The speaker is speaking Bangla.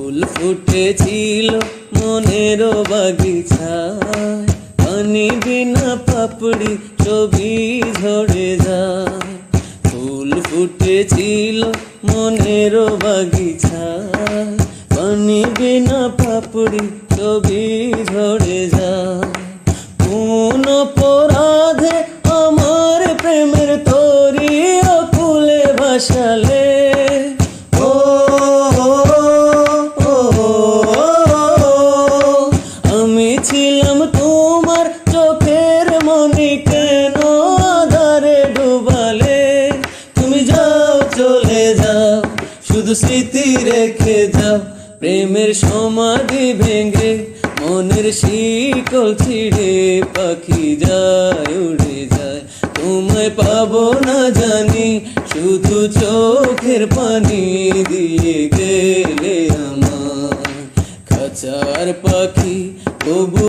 ফুল ফুটেছিল মনের বাগিচায়। পানি বিনা পাপড়ি ছবি ঝরে যায়। ফুল ফুটেছিল মনের বাগিচায়। পানি বিনা পাপড়ি ছবি ঝরে যায়। কোন পরাধে আমার প্রেমের তরি ফুলে ভাসালে ছিলাম তোমার চোখের মনি কেন আধারে ডুবালে? তুমি যাও, চলে যাও, শুধু স্মৃতি রেখে যাও। প্রেমের সমাধি ভেঙে মনের শিকল ছিঁড়ে পাখি যায়, উড়ে যায়। তোমায় পাবো না জানি, শুধু চোখের পানি দিয়ে গেলে আমার। খাঁচার পাখি তবু